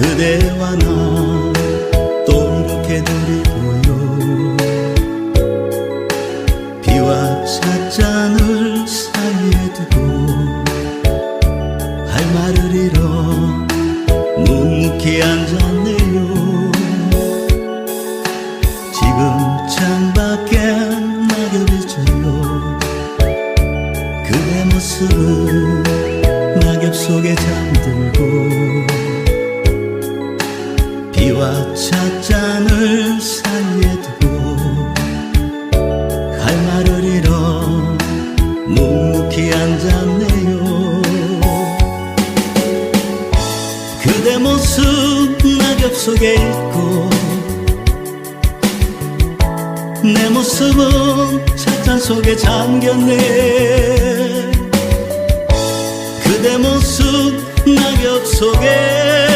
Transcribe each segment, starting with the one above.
그대와 나 또 이렇게 보여 비와 찻잔을 사이에 두고 할 말을 잃어 묵묵히 앉았네요. 지금 창밖엔 낙엽이 져요. 그대 모습은 낙엽 속에 잠들고 찻잔을 사이에 두고 할 말을 잃어 묵묵히 앉았네요. 그대 모습 낙엽 속에 있고 내 모습은 찻잔 속에 잠겼네. 그대 모습 낙엽 속에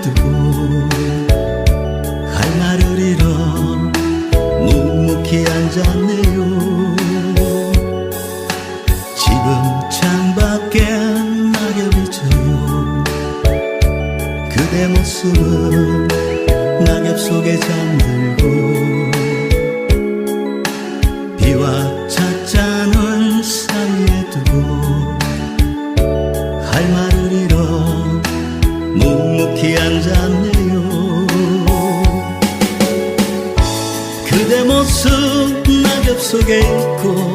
두고 할 말을 잃어 묵묵히 앉았네요. 지금 창밖엔 낙엽이 져요. 그대 모습은 낙엽 속에 잠들고 비와 찻 묵묵히 앉았네요. 그대 모습 낙엽 속에 있고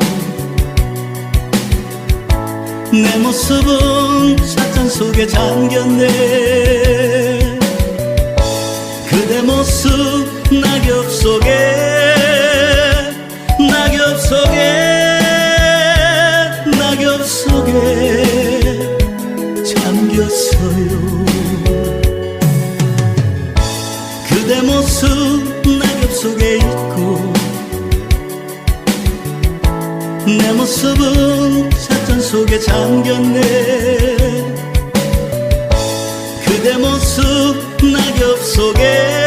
내 모습은 찻잔 속에 잠겼네. 그대 모습 낙엽 속에 낙엽 속에 낙엽 속에 잠겼어요. 그대 모습 낙엽 속에 있고 내 모습은 찻잔 속에 잠겼네. 그대 모습 낙엽 속에